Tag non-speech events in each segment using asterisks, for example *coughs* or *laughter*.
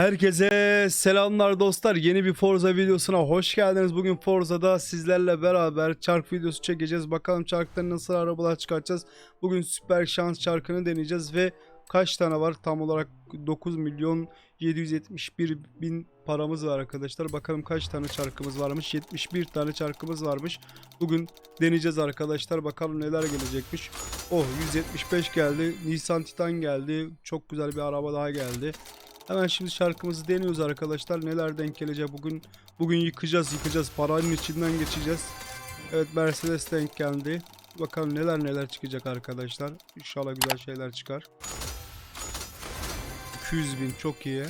Herkese selamlar dostlar. Yeni bir Forza videosuna hoş geldiniz. Bugün Forza'da sizlerle beraber çark videosu çekeceğiz. Bakalım çarktan nasıl arabalar çıkartacağız. Bugün süper şans çarkını deneyeceğiz ve kaç tane var? Tam olarak 9 milyon 771 bin paramız var arkadaşlar. Bakalım kaç tane çarkımız varmış. 71 tane çarkımız varmış. Bugün deneyeceğiz arkadaşlar. Bakalım neler gelecekmiş. Oh 175 geldi. Nissan Titan geldi. Çok güzel bir araba daha geldi. Hemen şimdi şarkımızı deniyoruz arkadaşlar. Neler denk gelecek bugün. Bugün yıkacağız yıkacağız. Paranın içinden geçeceğiz. Evet Mercedes denk geldi. Bakalım neler neler çıkacak arkadaşlar. İnşallah güzel şeyler çıkar. 200 bin çok iyi.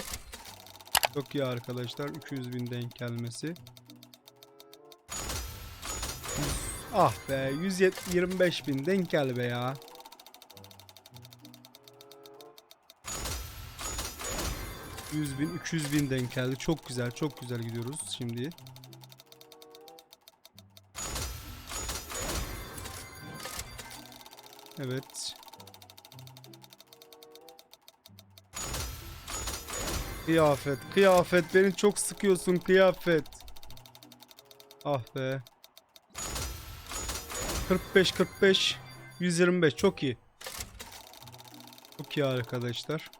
Çok iyi arkadaşlar. 200 bin denk gelmesi. Ah be 125 bin denk gel be ya. 100 bin, 200 bin denk geldi. Çok güzel, çok güzel gidiyoruz şimdi. Evet. Kıyafet, kıyafet. Beni çok sıkıyorsun kıyafet. Ah be. 45, 45, 125. Çok iyi. Çok iyi arkadaşlar.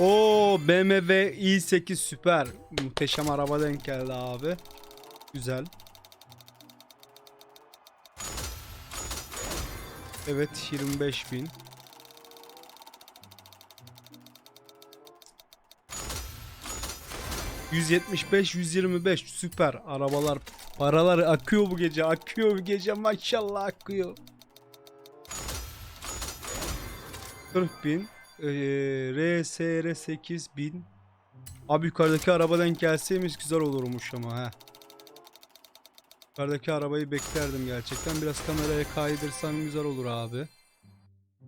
Oo BMW i8 süper. Muhteşem araba denk geldi abi. Güzel. Evet 25 bin. ...175, 125 süper arabalar, paralar akıyor bu gece, akıyor bu gece maşallah akıyor. 40 bin, ee, RSR 8000 Abi yukarıdaki araba denk gelseymiş güzel olurmuş ama ha. Yukarıdaki arabayı beklerdim gerçekten. Biraz kameraya kaydırsam güzel olur abi.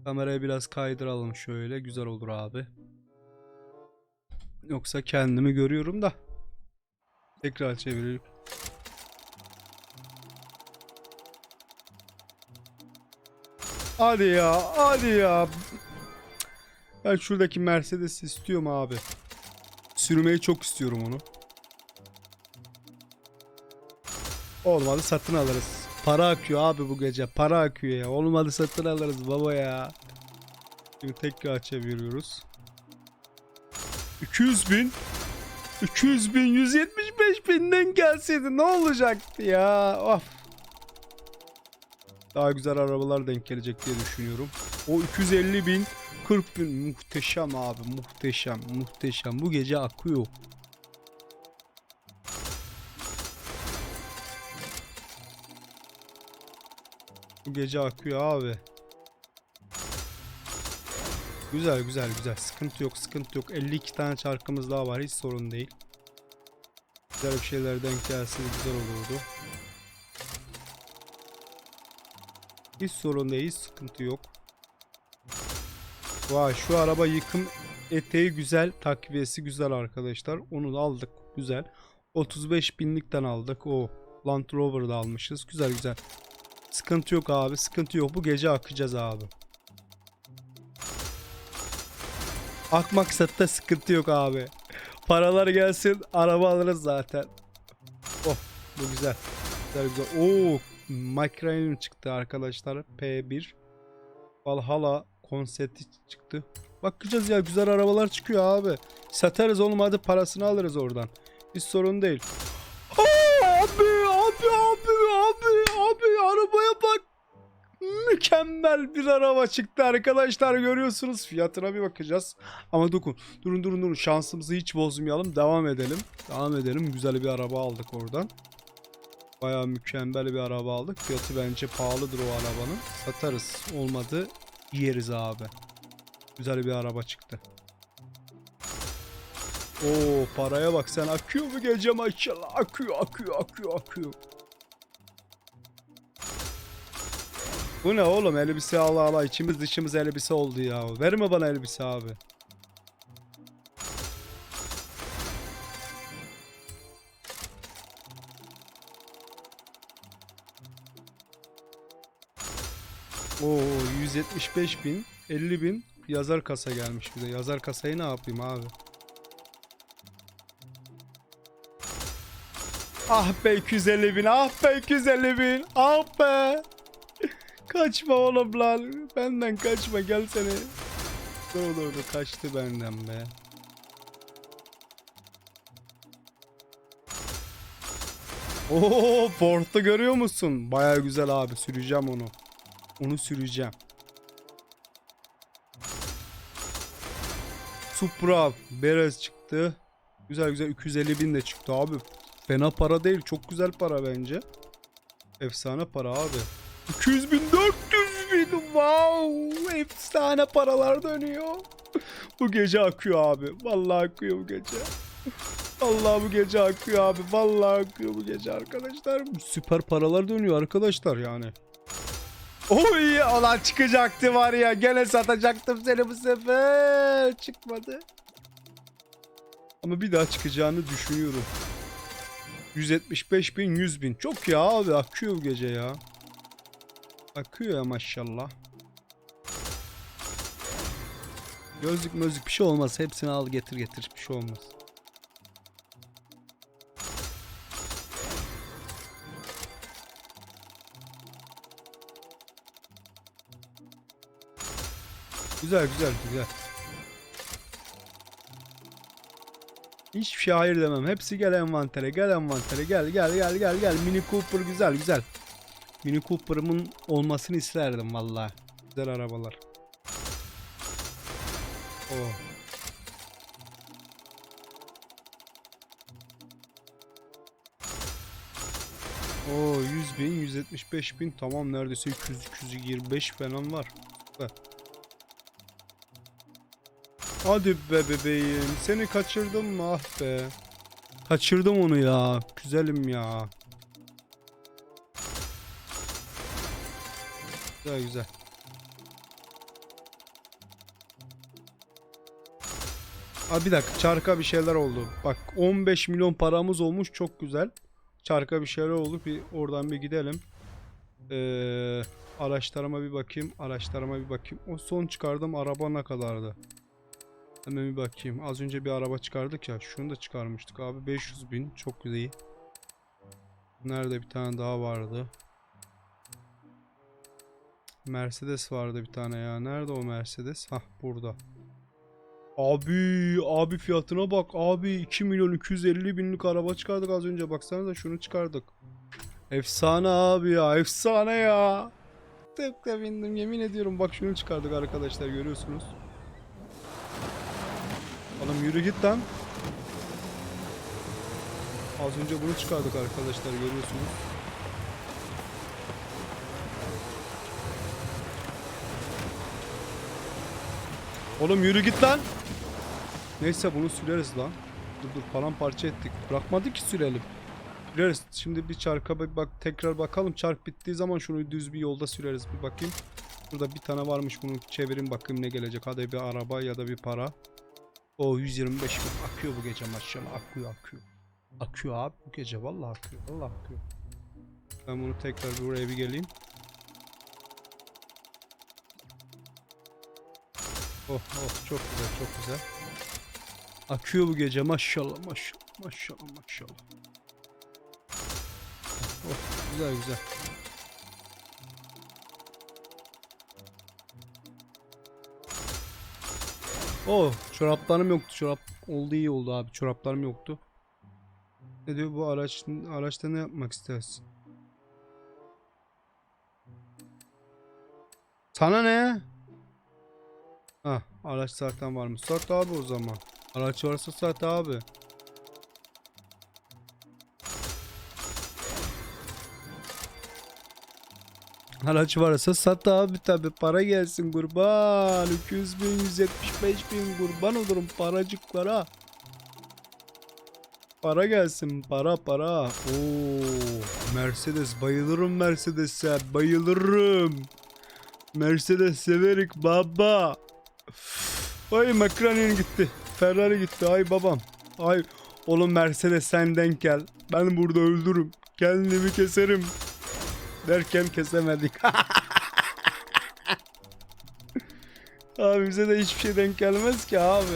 Kamerayı biraz kaydıralım şöyle. Güzel olur abi. Yoksa kendimi görüyorum da. Tekrar çevireyim. Hadi ya, hadi ya. Ben şuradaki Mercedes istiyorum abi. Sürmeyi çok istiyorum onu. Olmadı satın alırız. Para akıyor abi bu gece. Para akıyor ya. Olmadı satın alırız baba ya. Şimdi tekrar çeviriyoruz. 200 bin. 200 bin 175 binden gelseydi ne olacaktı ya. Of. Daha güzel arabalar denk gelecek diye düşünüyorum. O 250 bin 40 bin muhteşem abi muhteşem muhteşem bu gece akıyor. Bu gece akıyor abi. Güzel güzel güzel sıkıntı yok sıkıntı yok 52 tane çarkımız daha var hiç sorun değil. Güzel bir şeyler denk gelse güzel olurdu. Hiç sorun değil hiç sıkıntı yok. Vay şu araba yıkım eteği güzel takviyesi güzel arkadaşlar. Onu da aldık güzel. 35 binlikten aldık. O Land Rover'da almışız. Güzel güzel. Sıkıntı yok abi sıkıntı yok. Bu gece akacağız abi. Akmaksatta sıkıntı yok abi. Paralar gelsin araba alırız zaten. Oh bu güzel. Güzel güzel. Oo McLaren çıktı arkadaşlar. P1. Valhalla konsepti çıktı. Bakacağız ya güzel arabalar çıkıyor abi. Satarız olmadı parasını alırız oradan. Hiç sorun değil. Aa, abi abi abi abi abi arabaya bak. Mükemmel bir araba çıktı arkadaşlar görüyorsunuz. Fiyatına bir bakacağız. Ama dokun. Durun durun durun. Şansımızı hiç bozmayalım. Devam edelim. Devam edelim. Güzel bir araba aldık oradan. Baya mükemmel bir araba aldık. Fiyatı bence pahalıdır o arabanın. Satarız. Olmadı yeriz abi. Güzel bir araba çıktı. Oo paraya bak sen akıyor mu gece maşallah akıyor akıyor akıyor akıyor. Bu ne oğlum elbise Allah Allah içimiz dışımız elbise oldu ya. Verme bana elbise abi. Oo 175 bin 50 bin yazar kasa gelmiş bir de. Yazar kasayı ne yapayım abi? Ah be 250 bin, ah be 250 bin, ah be. Kaçma oğlum lan. Benden kaçma gel seni. Dur dur kaçtı benden be. Oo Ford'u görüyor musun? Baya güzel abi süreceğim onu. Onu süreceğim. Supra Berez çıktı. Güzel güzel 250 bin de çıktı abi. Fena para değil. Çok güzel para bence. Efsane para abi. 200 bin 400 bin wow efsane paralar dönüyor. bu gece akıyor abi. Vallahi akıyor bu gece. Vallahi bu gece akıyor abi. Vallahi akıyor bu gece arkadaşlar. Süper paralar dönüyor arkadaşlar yani. Oy olan çıkacaktı var ya. Gene satacaktım seni bu sefer. Çıkmadı. Ama bir daha çıkacağını düşünüyorum. 175 bin 100 bin. Çok ya abi akıyor bu gece ya. Akıyor ya maşallah. Gözlük mözlük bir şey olmaz. Hepsini al getir getir bir şey olmaz. Güzel güzel güzel. Hiçbir şey hayır demem. Hepsi gel envantere, gel envantere, gel gel gel gel gel. Mini Cooper güzel güzel. Mini Cooper'ımın olmasını isterdim valla. Güzel arabalar. Oh. Oo 100 bin, 175 bin tamam neredeyse 200, 225 falan var. Süper. Hadi be bebeğim. Seni kaçırdım mı? Ah be. Kaçırdım onu ya. Güzelim ya. Güzel güzel. Aa, bir dakika çarka bir şeyler oldu. Bak 15 milyon paramız olmuş çok güzel. Çarka bir şeyler oldu. Bir oradan bir gidelim. Ee, araçlarıma bir bakayım. Araçlarıma bir bakayım. O son çıkardığım araba ne kadardı? Hemen bir bakayım. Az önce bir araba çıkardık ya. Şunu da çıkarmıştık abi. 500 bin. Çok iyi. Nerede bir tane daha vardı? Mercedes vardı bir tane ya. Nerede o Mercedes? Hah burada. Abi abi fiyatına bak abi 2 milyon 250 binlik araba çıkardık az önce baksanıza şunu çıkardık. Efsane abi ya efsane ya. Tıpkı bindim yemin ediyorum bak şunu çıkardık arkadaşlar görüyorsunuz. Oğlum yürü git lan. Az önce bunu çıkardık arkadaşlar görüyorsunuz. Oğlum yürü git lan. Neyse bunu süreriz lan. Dur dur paramparça ettik. Bırakmadı ki sürelim. Süreriz. Şimdi bir çarka bir bak tekrar bakalım. Çark bittiği zaman şunu düz bir yolda süreriz. Bir bakayım. Burada bir tane varmış bunu çevirin bakayım ne gelecek. Hadi bir araba ya da bir para. O 125 bin akıyor bu gece maşallah akıyor akıyor. Akıyor abi bu gece vallahi akıyor vallahi akıyor. Ben bunu tekrar buraya bir geleyim. Oh oh çok güzel çok güzel. Akıyor bu gece maşallah maşallah maşallah maşallah. Oh güzel güzel. Oh çoraplarım yoktu çorap oldu iyi oldu abi çoraplarım yoktu. Ne diyor bu araç araçta ne yapmak istersin? Sana ne? Ha araç zaten varmış. Sat abi o zaman. Araç varsa sat abi. Araç varsa sat abi tabi para gelsin kurban. 200 bin 175 bin kurban olurum paracıklara. Para gelsin para para. Oo Mercedes bayılırım Mercedes'e bayılırım. Mercedes severik baba. Ay McLaren gitti Ferrari gitti. Ay babam Ay. Oğlum Mercedes senden gel Ben burada öldürürüm. Kendimi keserim Derken kesemedik *laughs* Abi bize de hiçbir şey denk gelmez ki abi.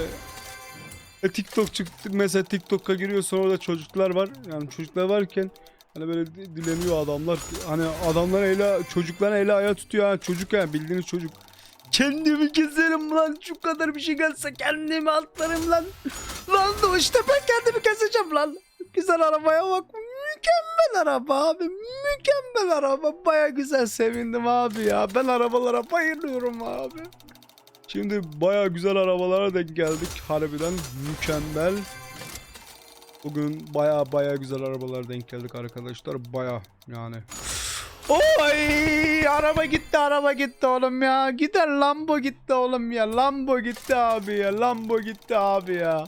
E, TikTok çıktı mesela TikTok'a giriyorsun orada çocuklar var. Yani çocuklar varken hani böyle di- dileniyor adamlar. Hani adamlar ele çocuklar ele ayağı tutuyor ha çocuk yani bildiğiniz çocuk. Kendimi keserim lan şu kadar bir şey gelse kendimi atlarım lan. Lan da işte ben kendimi keseceğim lan. Güzel arabaya bak. Mükemmel araba abi. Mükemmel araba. Baya güzel sevindim abi ya. Ben arabalara bayılıyorum abi. Şimdi baya güzel arabalara denk geldik. Harbiden mükemmel. Bugün baya baya güzel arabalara denk geldik arkadaşlar. Baya yani. Oy araba gitti araba gitti oğlum ya. Gider Lambo gitti oğlum ya. Lambo gitti abi ya. Lambo gitti abi ya.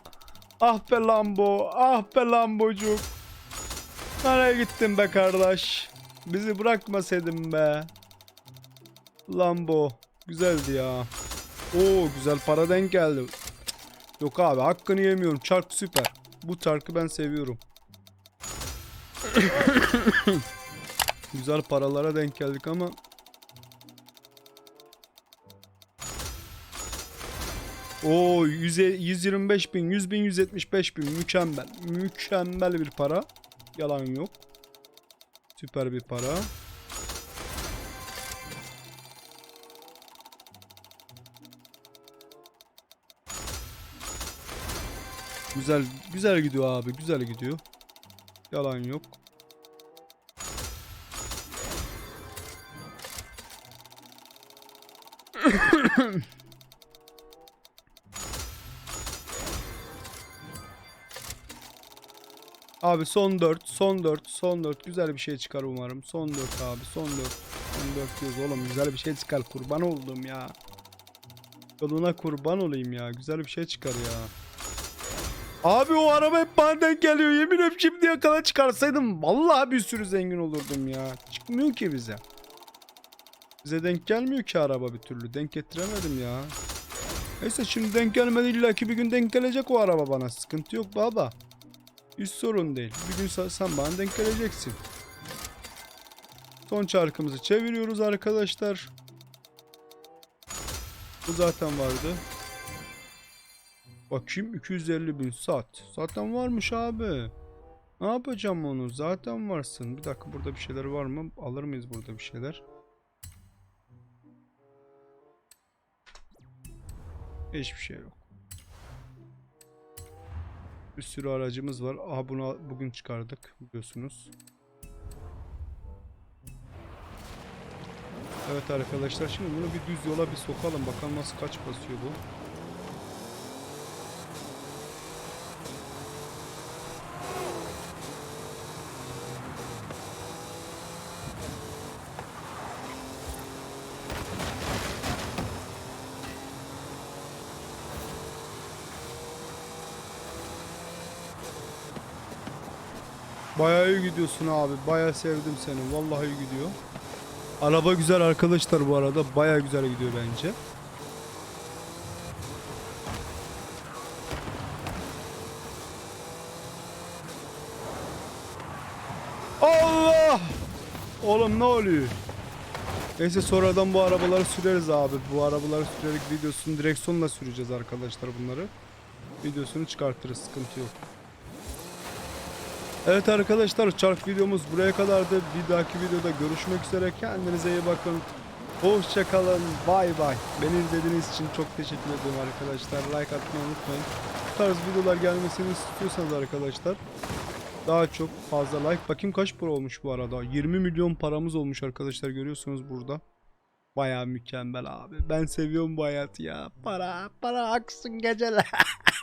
Ah be Lambo. Ah be Lambocuk. Nereye gittin be kardeş? Bizi bırakmasaydın be. Lambo. Güzeldi ya. Oo güzel para denk geldi. Yok abi hakkını yemiyorum. Çark süper. Bu çarkı ben seviyorum. *coughs* güzel paralara denk geldik ama 100, 125 bin, 100 bin, 175 bin. Mükemmel. Mükemmel bir para. Yalan yok. Süper bir para. Güzel güzel gidiyor abi. Güzel gidiyor. Yalan yok. *laughs* Abi son 4, son 4, son 4 güzel bir şey çıkar umarım. Son 4 abi, son 4. Son 4 diyoruz oğlum güzel bir şey çıkar. Kurban oldum ya. Yoluna kurban olayım ya. Güzel bir şey çıkar ya. Abi o araba hep bana denk geliyor. Yemin ederim şimdiye kadar çıkarsaydım vallahi bir sürü zengin olurdum ya. Çıkmıyor ki bize. Bize denk gelmiyor ki araba bir türlü. Denk getiremedim ya. Neyse şimdi denk gelmedi illa ki bir gün denk gelecek o araba bana. Sıkıntı yok baba. Hiç sorun değil. Bir gün sen- bana denk geleceksin. Son çarkımızı çeviriyoruz arkadaşlar. Bu zaten vardı. Bakayım 250 bin saat. Zaten varmış abi. Ne yapacağım onu? Zaten varsın. Bir dakika burada bir şeyler var mı? Alır mıyız burada bir şeyler? Hiçbir şey yok. Bir sürü aracımız var. Aha bunu bugün çıkardık biliyorsunuz. Evet arkadaşlar şimdi bunu bir düz yola bir sokalım. Bakalım nasıl kaç basıyor bu. Bayağı iyi gidiyorsun abi. Bayağı sevdim seni. Vallahi iyi gidiyor. Araba güzel arkadaşlar bu arada. Bayağı güzel gidiyor bence. Allah! Oğlum ne oluyor? Neyse sonradan bu arabaları süreriz abi. Bu arabaları sürerek videosunu direksiyonla süreceğiz arkadaşlar bunları. Videosunu çıkartırız. Sıkıntı yok. Evet arkadaşlar çark videomuz buraya kadardı. Bir dahaki videoda görüşmek üzere. Kendinize iyi bakın. Hoşçakalın. Bay bay. Beni izlediğiniz için çok teşekkür ederim arkadaşlar. Like atmayı unutmayın. Bu tarz videolar gelmesini istiyorsanız arkadaşlar daha çok fazla like. Bakayım kaç para olmuş bu arada. 20 milyon paramız olmuş arkadaşlar görüyorsunuz burada. Baya mükemmel abi. Ben seviyorum bu hayatı ya. Para, para aksın geceler. *laughs*